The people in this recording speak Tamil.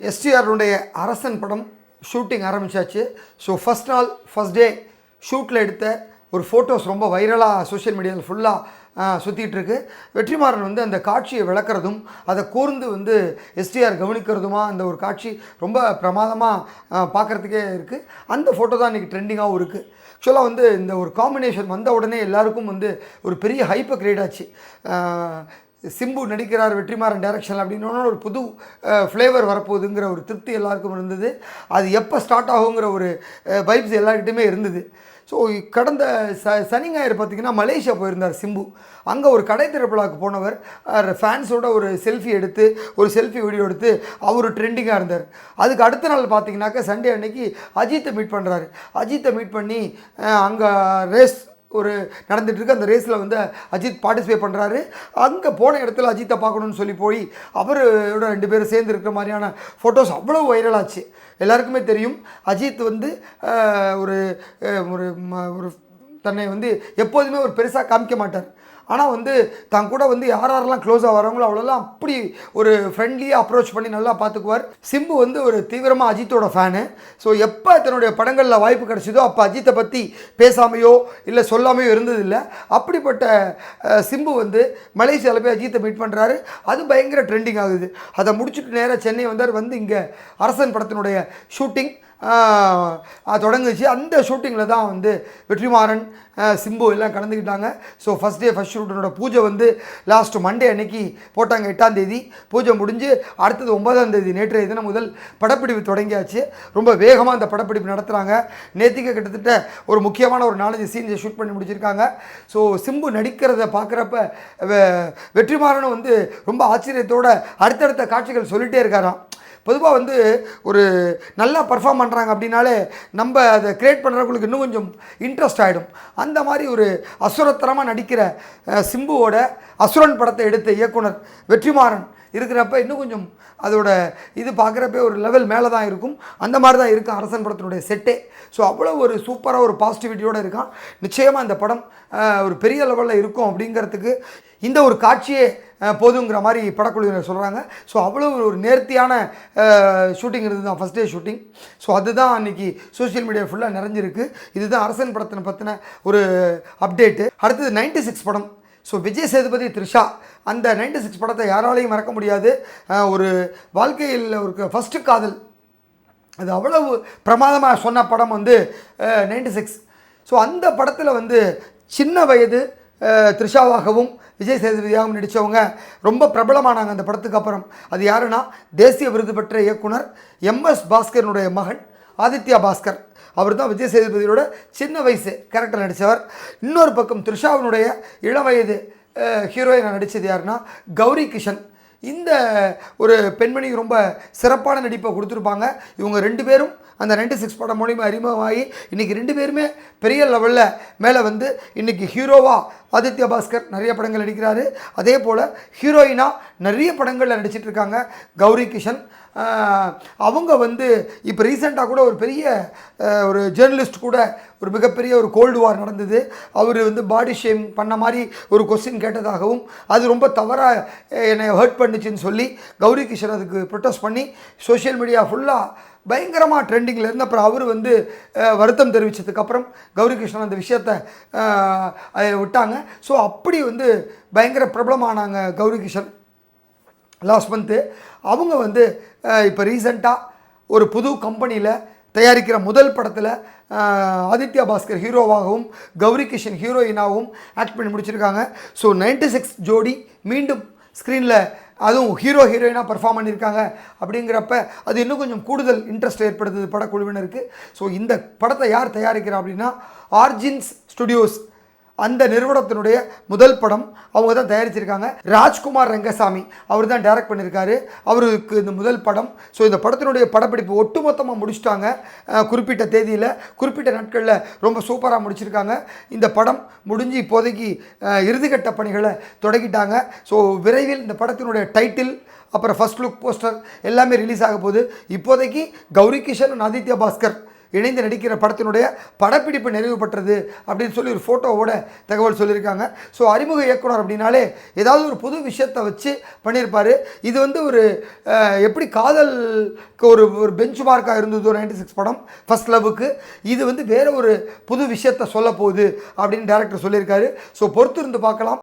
எஸ்டிஆருடைய அரசன் படம் ஷூட்டிங் ஆரம்பிச்சாச்சு. ஸோ ஃபஸ்ட் நாள் ஃபஸ்ட் டே ஷூட்டில் எடுத்த ஒரு ஃபோட்டோஸ் ரொம்ப வைரலாக சோஷியல் மீடியாவில் ஃபுல்லாக சுற்றிட்டு இருக்கு வெற்றிமாறன் வந்து அந்த காட்சியை விளக்குறதும் அதை கூர்ந்து வந்து எஸ்டிஆர் கவனிக்கிறதுமா அந்த ஒரு காட்சி ரொம்ப பிரமாதமாக பார்க்குறதுக்கே இருக்குது அந்த ஃபோட்டோ தான் இன்றைக்கி ட்ரெண்டிங்காகவும் இருக்குது ஆக்சுவலாக வந்து இந்த ஒரு காம்பினேஷன் வந்த உடனே எல்லாருக்கும் வந்து ஒரு பெரிய ஹைப்பை கிரியேட் ஆச்சு. சிம்பு நடிக்கிறார் வெற்றிமாறன் டைரக்ஷன் அப்படின்னு ஒரு புது ஃப்ளேவர் வரப்போகுதுங்கிற ஒரு திருப்தி எல்லாருக்கும் இருந்தது. அது எப்போ ஸ்டார்ட் ஆகுங்கிற ஒரு வைப்ஸ் எல்லாருக்கிட்டையுமே இருந்தது. ஸோ கடந்த ச சனி ஞாயிறு பார்த்திங்கன்னா மலேசியா போயிருந்தார் சிம்பு. அங்கே ஒரு கடை திருப்பலாவுக்கு போனவர் ஃபேன்ஸோட ஒரு செல்ஃபி எடுத்து ஒரு செல்ஃபி வீடியோ எடுத்து அவர் ட்ரெண்டிங்காக இருந்தார். அதுக்கு அடுத்த நாள் பார்த்தீங்கன்னாக்கா சண்டே அன்னைக்கு அஜித்தை மீட் பண்ணுறாரு அஜித்தை மீட் பண்ணி அங்கே ரேஸ் ஒரு நடந்துகிட்ருக்கு அந்த ரேஸில் வந்து அஜித் பார்ட்டிசிபேட் பண்ணுறாரு அங்கே போன இடத்துல அஜித்தை பார்க்கணும்னு சொல்லி போய் அவரோட ரெண்டு பேரும் சேர்ந்து இருக்கிற மாதிரியான ஃபோட்டோஸ் அவ்வளோ வைரலாச்சு எல்லாருக்குமே தெரியும். அஜித் வந்து ஒரு ஒரு ம- ஒரு தன்னை வந்து எப்போதுமே ஒரு பெருசாக காமிக்க மாட்டார். ஆனால் வந்து தான் கூட வந்து யார் யாரெல்லாம் க்ளோஸாக வரவங்களோ அவ்வளோலாம் அப்படி ஒரு ஃப்ரெண்ட்லியாக அப்ரோச் பண்ணி நல்லா பார்த்துக்குவார் சிம்பு வந்து ஒரு தீவிரமாக அஜித்தோட ஃபேனு ஸோ எப்போ தன்னுடைய படங்களில் வாய்ப்பு கிடச்சிதோ அப்போ அஜித்தை பற்றி பேசாமையோ இல்லை சொல்லாமையோ இருந்ததில்லை. அப்படிப்பட்ட சிம்பு வந்து மலேசியாவில் போய் அஜித்தை மீட் பண்ணுறாரு அது பயங்கர ட்ரெண்டிங் ஆகுது. அதை முடிச்சுட்டு நேராக சென்னை வந்தார். வந்து இங்கே அரசன் படத்தினுடைய ஷூட்டிங் தொடங்குச்சு. அந்த ஷூட்டிங்கில் தான் வந்து வெற்றிமாறன் சிம்பு எல்லாம் கலந்துக்கிட்டாங்க ஸோ ஃபஸ்ட் டே ஃபஸ்ட் ஷூட்டனோட பூஜை வந்து லாஸ்ட் மண்டே அன்னைக்கு போட்டாங்க எட்டாம் தேதி. பூஜை முடிஞ்சு அடுத்தது ஒன்பதாம் தேதி நேற்றைய தினம் முதல் படப்பிடிப்பு தொடங்கியாச்சு. ரொம்ப வேகமாக அந்த படப்பிடிப்பு நடத்துகிறாங்க நேற்றுக்கு கிட்டத்தட்ட ஒரு முக்கியமான ஒரு நாலஞ்சு சீன்ஸை ஷூட் பண்ணி முடிச்சிருக்காங்க. ஸோ சிம்பு நடிக்கிறத பார்க்குறப்ப வெற்றிமாறனும் வந்து ரொம்ப ஆச்சரியத்தோட அடுத்தடுத்த காட்சிகள் சொல்லிகிட்டே இருக்காராம். பொதுவாக வந்து ஒரு நல்லா பர்ஃபார்ம் பண்ணுறாங்க அப்படின்னாலே நம்ம அதை க்ரியேட் பண்ணுறவங்களுக்கு இன்னும் கொஞ்சம் இன்ட்ரெஸ்ட் ஆகிடும் அந்த மாதிரி ஒரு அசுரத்தரமாக நடிக்கிற சிம்புவோட அசுரன் படத்தை எடுத்த இயக்குனர் வெற்றிமாறன் இருக்கிறப்ப இன்னும் கொஞ்சம் அதோட இது பார்க்குறப்ப ஒரு லெவல் மேலே தான் இருக்கும். அந்த மாதிரி தான் இருக்கும் அரசன் படத்தினுடைய செட்டே ஸோ அவ்வளோ ஒரு சூப்பராக ஒரு பாசிட்டிவிட்டியோடு இருக்கான். நிச்சயமாக இந்த படம் ஒரு பெரிய லெவலில் இருக்கும் அப்படிங்கிறதுக்கு இந்த ஒரு காட்சியே போதுங்கிற மாதிரி படக்குழுவினர் சொல்கிறாங்க ஸோ அவ்வளோ ஒரு நேர்த்தியான ஷூட்டிங் இருந்தது தான் ஃபஸ்ட் டே ஷூட்டிங் ஸோ அதுதான் அன்றைக்கி சோஷியல் மீடியா ஃபுல்லாக நிறைஞ்சிருக்கு. இதுதான் அரசன் படத்தினை பற்றின ஒரு அப்டேட்டு அடுத்தது 96 சிக்ஸ் படம். ஸோ விஜய் சேதுபதி த்ரிஷா. அந்த 96 சிக்ஸ் படத்தை யாராலையும் மறக்க முடியாது. ஒரு வாழ்க்கையில் ஒரு ஃபஸ்ட்டு காதல். அது அவ்வளவு பிரமாதமாக சொன்ன படம் வந்து நைன்டி சிக்ஸ் ஸோ அந்த படத்தில் வந்து சின்ன வயது த்ரிஷாவாகவும் விஜய் சேதுபதியாகவும் நடித்தவங்க ரொம்ப பிரபலமானாங்க அந்த படத்துக்கு அப்புறம். அது யாருன்னா தேசிய விருது பெற்ற இயக்குனர் எம்எஸ் பாஸ்கரனுடைய மகன் ஆதித்யா பாஸ்கர். அவர் தான் விஜய் சேதுபதியோட சின்ன வயசு கேரக்டர் நடித்தவர் இன்னொரு பக்கம் த்ரிஷாவினுடைய இளவயது ஹீரோயினாக நடித்தது யாருன்னா கௌரி கிஷன். இந்த ஒரு பெண்மணி ரொம்ப சிறப்பான நடிப்பை கொடுத்துருப்பாங்க. இவங்க ரெண்டு பேரும் அந்த 96 சிக்ஸ் படம் மூலிமா அறிமுகமாகி இன்றைக்கி ரெண்டு பேருமே பெரிய லெவலில் மேலே வந்து இன்றைக்கி ஹீரோவாக ஆதித்ய பாஸ்கர் நிறைய படங்கள் நடிக்கிறாரு. அதே போல் ஹீரோயினாக நிறைய படங்களில் நடிச்சிட்டு இருக்காங்க. கௌரி கிஷன் அவங்க வந்து இப்போ ரீசெண்டாக கூட ஒரு பெரிய ஒரு ஜேர்னலிஸ்ட் கூட ஒரு மிகப்பெரிய ஒரு கோல்டு வார் நடந்தது. அவர் வந்து பாடி ஷேம் பண்ண மாதிரி ஒரு கொஸ்டின் கேட்டதாகவும் அது ரொம்ப தவறாக என்னை ஹர்ட் பண்ணுச்சுன்னு சொல்லி கௌரி கிஷன் அதுக்கு ப்ரொட்டஸ்ட் பண்ணி சோஷியல் மீடியா ஃபுல்லாக பயங்கரமாக ட்ரெண்டிங்கில் இருந்து அப்புறம் அவர் வந்து வருத்தம் தெரிவித்ததுக்கப்புறம் கௌரி கிருஷ்ணன் அந்த விஷயத்தை விட்டாங்க. ஸோ அப்படி வந்து பயங்கர பிரபலமானாங்க கௌரி கிஷன் லாஸ்ட் மந்த்து அவங்க வந்து இப்போ ரீசண்டாக ஒரு புது கம்பெனியில் தயாரிக்கிற முதல் படத்தில் ஆதித்யா பாஸ்கர் ஹீரோவாகவும் கௌரி கிஷன் ஹீரோயினாகவும் ஆக்ட் பண்ணி முடிச்சிருக்காங்க. ஸோ 96 சிக்ஸ் ஜோடி மீண்டும் ஸ்க்ரீனில் அதுவும் ஹீரோ ஹீரோயினாக பர்ஃபார்ம் பண்ணியிருக்காங்க அப்படிங்கிறப்ப அது இன்னும் கொஞ்சம் கூடுதல் இன்ட்ரெஸ்ட் ஏற்படுத்துது படக்குழுவினருக்கு. ஸோ இந்த படத்தை யார் தயாரிக்கிறா அப்படின்னா ஆர்ஜின்ஸ் ஸ்டுடியோஸ் அந்த நிறுவனத்தினுடைய முதல் படம் அவங்க தான் தயாரிச்சிருக்காங்க. ராஜ்குமார் ரங்கசாமி அவர் தான் டைரக்ட் பண்ணியிருக்காரு அவருக்கு இந்த முதல் படம். ஸோ இந்த படத்தினுடைய படப்பிடிப்பு ஒட்டுமொத்தமாக முடிச்சிட்டாங்க. குறிப்பிட்ட தேதியில் குறிப்பிட்ட நாட்களில் ரொம்ப சூப்பராக முடிச்சிருக்காங்க. இந்த படம் முடிஞ்சு இப்போதைக்கு இறுதிக்கட்ட பணிகளை தொடங்கிட்டாங்க. ஸோ விரைவில் இந்த படத்தினுடைய டைட்டில் அப்புறம் ஃபர்ஸ்ட் லுக் போஸ்டர் எல்லாமே ரிலீஸ் ஆக போகுது. இப்போதைக்கு கௌரி கிஷன் ஆதித்யா பாஸ்கர் இணைந்து நடிக்கிற படத்தினுடைய படப்பிடிப்பு நிறைவு பெற்றது அப்படின்னு சொல்லி ஒரு ஃபோட்டோவோட தகவல் சொல்லியிருக்காங்க. ஸோ அறிமுக இயக்குனர் அப்படின்னாலே ஏதாவது ஒரு புது விஷயத்தை வச்சு பண்ணியிருப்பார். இது வந்து ஒரு எப்படி காதலுக்கு ஒரு ஒரு பெஞ்ச் மார்க்காக இருந்தது நைன்டி சிக்ஸ் படம் ஃபர்ஸ்ட் லவ்வுக்கு இது வந்து வேற ஒரு புது விஷயத்தை சொல்ல போகுது அப்படின்னு டேரக்டர் சொல்லியிருக்காரு. ஸோ பொறுத்து இருந்து பார்க்கலாம்.